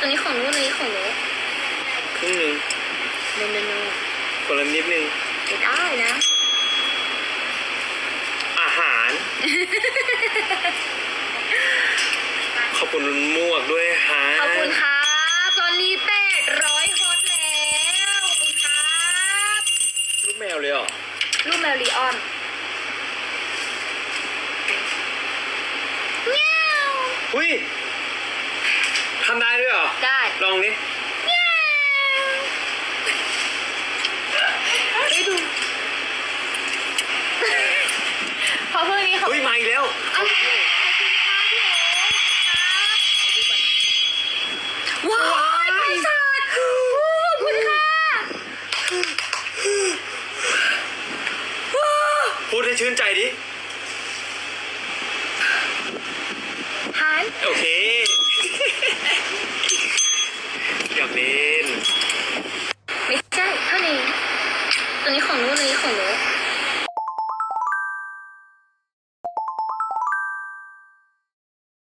ตัวนี้ของหนูตัวนี้ของหนูครึ่งหนึ่งโนโนโนคนละนิดนึงไม่ได้นะ อาหาร ขอบคุณหมวกด้วยฮะขอบคุณครับ ตอนนี้แปดร้อยฮอตแล้วขอบคุณครับลูกแมวเลยเหรอลูกแมวลีออนเงี้ยว หุ้ย ทำได้ด้วยเหรอ ได้ ลองดิเงี้ยวไปดูพอเพื่อนนี้เขาเฮ้ยมาอีกแล้วอ้าวขอบคุณค่ะพี่โอ๋ครับว้าวบริษัทขอบคุณค่ะพูดให้ชื่นใจดิหานโอเค จากเล่นไม่ใช่เท่านี้ตัวนี้ของนูตัวนี้ของนู